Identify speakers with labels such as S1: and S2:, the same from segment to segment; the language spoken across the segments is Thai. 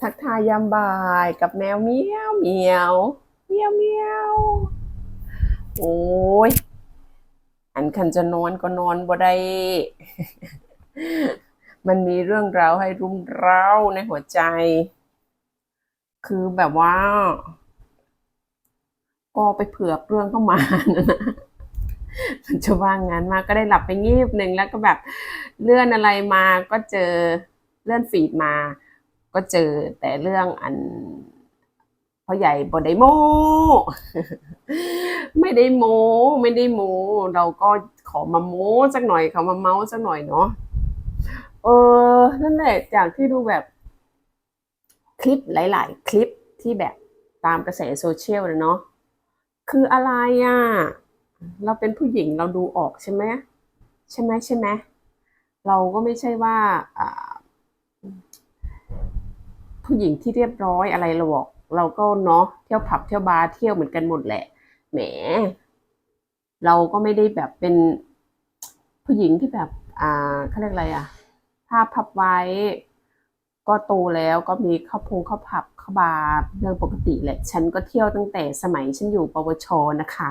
S1: ทักทายยามบ่ายกับแมวเมียวเมียวเมียวเมียวโอ้ย อันคันจะนอนก็นอนบ่ได้ มันมีเรื่องราวให้รุมเร้าในหัวใจ คือแบบว่า ก็ไปเผือกเรื่องเข้ามานะมันจะว่างงานมากก็ได้หลับไปงีบหนึ่งแล้วก็แบบเลื่อนอะไรมาก็เจอเลื่อนฟีดมา ก็เจอแต่เรื่องอันพ่อใหญ่บอได้โมไม่ได้โมไม่ได้โมเราก็ขอมาโมสักหน่อยขอมาเมาสักหน่อยเนาะเออนั่นแหละจากที่ดูแบบคลิปหลาย ๆ คลิปที่แบบตามกระแสโซเชียลเลยเนาะคืออะไรอะ เราเป็นผู้หญิงเราดูออกใช่ไหมใช่ไหมใช่ไหมเราก็ไม่ใช่ว่าอ่า ผู้หญิงที่เรียบร้อยอะไรเราบอก เราก็เนาะเที่ยวผับเที่ยวบาร์เที่ยวเหมือนกันหมดแหละ แหม เราก็ไม่ได้แบบเป็นผู้หญิงที่แบบ อ่าเขาเรียกอะไรอะภาพพับไว้ ก็โตแล้วก็มีเข้าพงเข้าผับเข้าบาร์เรื่องปกติแหละ ฉันก็เที่ยวตั้งแต่สมัยฉันอยู่ปวชนะคะ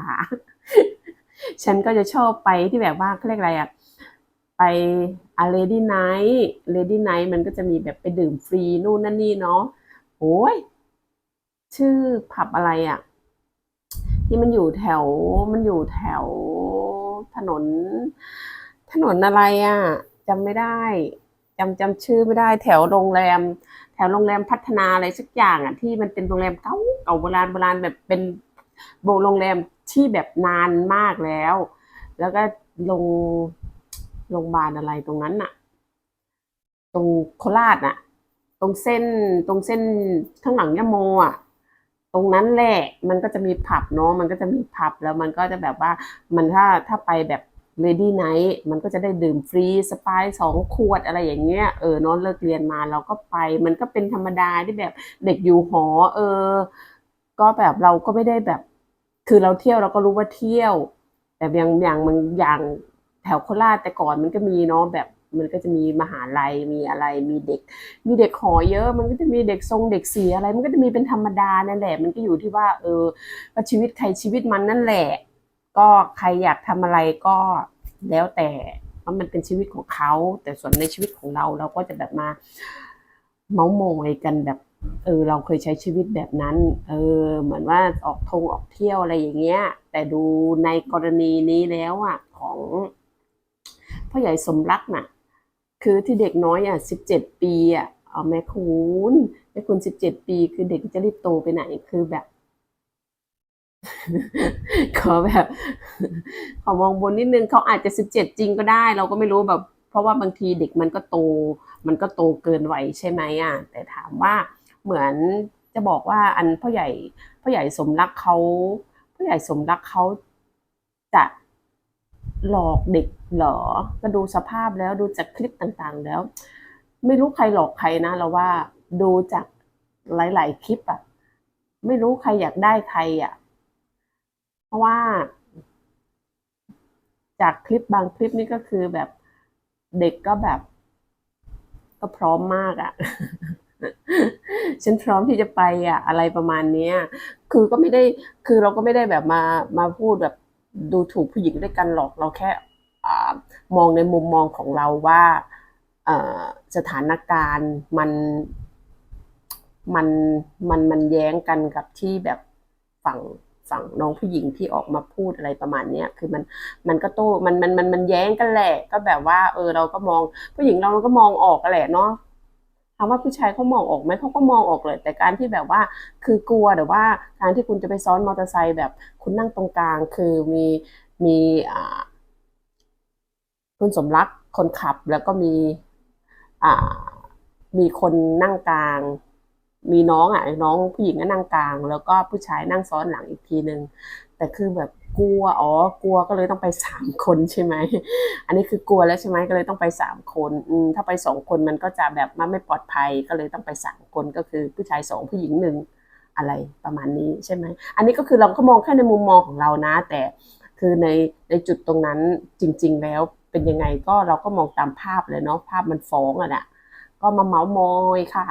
S1: ฉันก็จะชอบไปที่แบบว่าเขาเรียกอะไรอะ ไปอาเลดี้ไนท์เลดี้ไนท์มันก็จะมีแบบไปดื่มฟรีนู่นนั่นนี่เนาะโอ้ยชื่อผับอะไรอะ ที่มันอยู่แถวมันอยู่แถวถนน ถนนอะไรอะจำไม่ได้จำจำชื่อไม่ได้แถวโรงแรม แถวโรงแรมพัฒนาอะไรสักอย่างอะ ที่มันเป็นโรงแรมเก่าเก่าโบราณโบราณแบบเป็นโบโรงแรมที่แบบนานมากแล้ว แล้วก็ลง โรงพยาบาลอะไรตรงนั้นน่ะ ตรงโคราชน่ะ ตรงเส้นตรงเส้นข้างหลังยะโมอะ ตรงนั้นแหละ มันก็จะมีผับเนาะมันก็จะมีผับแล้วมันก็จะแบบว่ามันถ้าถ้าไปแบบเลดี้ไนท์มันก็จะได้ดื่มฟรีสปายสองขวดอะไรอย่างเงี้ยเออเนอนเลิกเรียนมาเราก็ไป มันก็เป็นธรรมดาที่แบบเด็กอยู่หอ เออ ก็แบบเราก็ไม่ได้แบบ คือเราเที่ยวเราก็รู้ว่าเที่ยว แต่อย่างอย่างมันอย่าง แถวโคราชแต่ก่อนมันก็มีเนาะแบบมันก็จะมีมหาลัยมีอะไรมีเด็ก มีเด็กหอเยอะ มันก็จะมีเด็กทรงเด็กเสียอะไร มันก็จะมีเป็นธรรมดานั่นแหละ มันก็อยู่ที่ว่า เออก็ชีวิตใครชีวิตมันนั่นแหละ ก็ใครอยากทำอะไรก็แล้วแต่เพราะมันเป็นชีวิตของเขา แต่ส่วนในชีวิตของเราเราก็จะแบบมาเมาส์มอยกันแบบ เออ เราเคยใช้ชีวิตแบบนั้น เออ เหมือนว่าออกทงออกเที่ยวอะไรอย่างเงี้ย แต่ดูในกรณีนี้แล้วอะของ พ่อใหญ่สมรักน่ะ คือที่เด็กน้อยอะสิบเจ็ดปีอะเอาแม่คุณแม่คุณสิบเจ็ดปี คือเด็กจะรีบโตไปไหนคือแบบขอแบบขอมองบนนิดนึงเขาอาจจะสิบเจ็ดจริงก็ได้ เราก็ไม่รู้แบบ เพราะว่าบางทีเด็กมันก็โต มันก็โตเกินวัยใช่ไหมอะ แต่ถามว่าเหมือนจะบอกว่าอันพ่อใหญ่พ่อใหญ่สมรักเขาพ่อใหญ่สมรักเขาจะ หลอกเด็กเหรอก็ดูสภาพแล้วดูจากคลิปต่างๆ แล้ว ไม่รู้ใครหลอกใครนะเราว่าดูจากหลาย ๆ คลิปอะไม่รู้ใครอยากได้ใครอะเพราะว่า จากคลิปบางคลิปนี่ก็คือแบบเด็กก็แบบ ก็พร้อมมากอะฉันพร้อมที่จะไปอะอะไรประมาณนี้คือก็ไม่ได้คือเราก็ไม่ได้แบบมามาพูดแบบ ดูถูกผู้หญิงด้วยกันหรอกเราแค่มองในมุมมองของเราว่าสถานการณ์มันมันมันมันแย้งกันกับที่แบบฝั่งฝั่งน้องผู้หญิงที่ออกมาพูดอะไรประมาณเนี้ยคือมันมันก็โต้มันมันมันมันแย้งกันแหละ ก็แบบว่า เออเราก็มองผู้หญิงเราก็มองออกกันแหละเนาะามว่าผู้ชายเขามองออกไหมเขาก็มองออกเลย แต่การที่แบบว่าคือกลัวหรือว่าการที่คุณจะไปซ้อนมอเตอร์ไซค์แบบคุณนั่งตรงกลาง คือมีมีอ่าคุณสมรักคนขับแล้วก็มีอ่ามีคนนั่งกลาง มีน้องอะน้องผู้หญิงก็นั่งกลาง แล้วก็ผู้ชายนั่งซ้อนหลังอีกทีหนึ่ง แต่คือแบบกลัวอ๋อกลัวก็เลยต้องไปสามคนใช่ไหมอันนี้คือกลัวแล้วใช่ไหมก็เลยต้องไปสามคนถ้าไปสองคนมันก็จะแบบมันไม่ปลอดภัยก็เลยต้องไปสามคนก็คือผู้ชายสองผู้หญิงหนึ่งอะไรประมาณนี้ใช่ไหมอันนี้ก็คือเราก็มองแค่ในมุมมองของเรานะ แต่คือในในจุดตรงนั้นจริง ๆ แล้วเป็นยังไงก็เราก็มองตามภาพเลยเนาะภาพมันฟ้องอะนะก็มาเมาส์มอยค่ะ